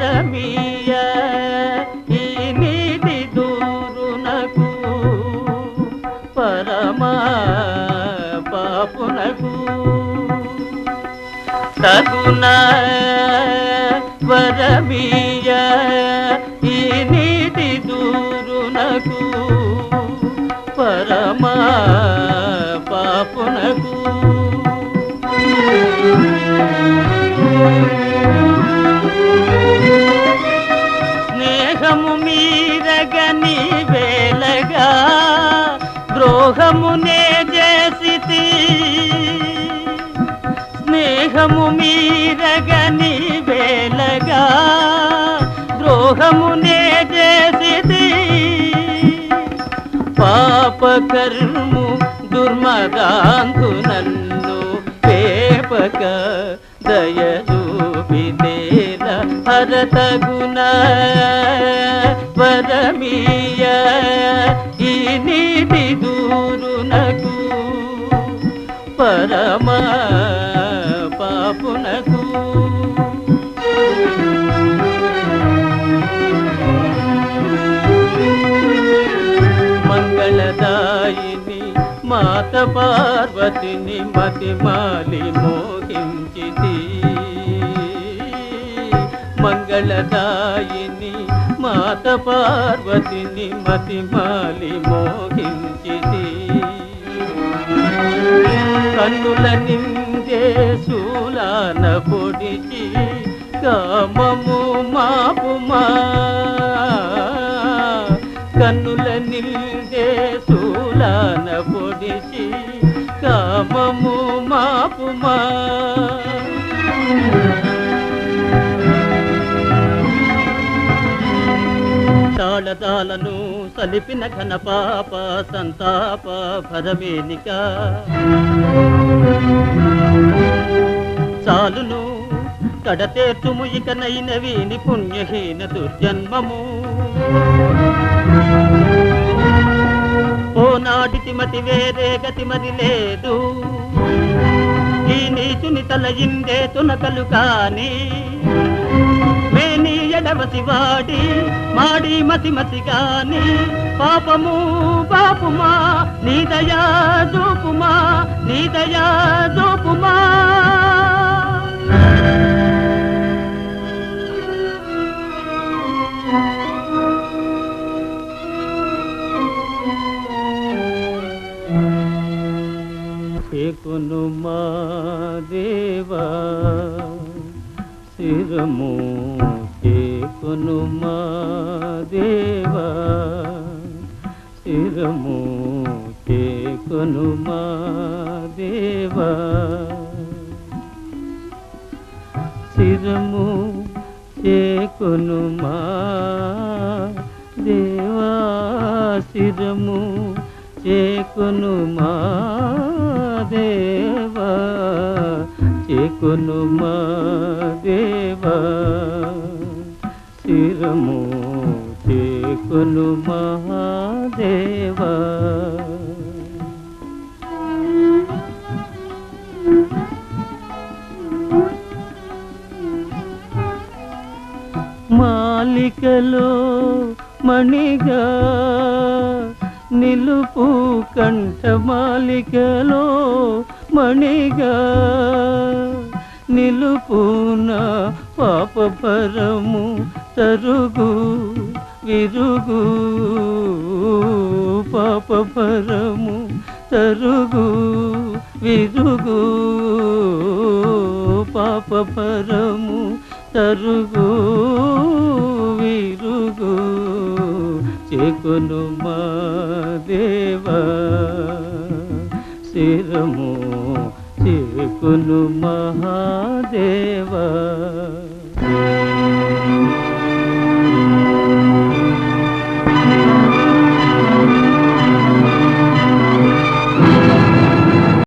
భారమీయ ఈ నీది దూరునకు పరమా పాపునకు తగున వరమీయ ఈ నీది దూరునకు పరమా పాపునకు Thank you. మీరగని వేలగా ద్రోహమునే చేసి స్నేహము మీరగని వేలగా ద్రోహమునే చేసి పాపకర్ము దుర్మదాంతు నన్ను పేపక దయచూపితేల హరత గుణ పరమీయ ఈ నీటి దూరునకు పరమ పాపునకు. మంగళదాయిని మాత పార్వతిని మతిమాలి మోహించితి. మంగళదాయిని మాత పార్వతిని మతిమాలి మోహించిది కన్నుల నిందే శూలాన పొడిచి కామము మాపుమా. కన్నుల తాళతాలను సలిపిన ఘన పాప సంతాప భరమేనిక చాలును కడతేర్చుము ఇక నైనవీని పుణ్యహీన దుర్జన్మము. ఓనాటి మతి వేరే గతి మరి లేదు. ఈ నీచుని తల ఇందే తునకలు కాని మేని వాడి మాడి మసి మసి గాని పాపము పాపుమా నీ దయా జోపుమా నీ దయా జోపుమా చేకును మా దేవా శిరము చేకును దేవా. శిరము చేకును మా దేవా. శిరము చేకును మా దేవా. శిరము చేకును మా దేవా. చేకును దేవా. శిరము చేకును మహాదేవా. మాలికలో మణిగా నిలుపు కంఠ మాలికలో మణిగా నిలుపున పాపపరము తరుగు విరుగు పాపపరము తరుగు విరుగు పాపపరము తరుగు విరుగు చెకును మా దేవా శిరము చెకును మహాదేవా.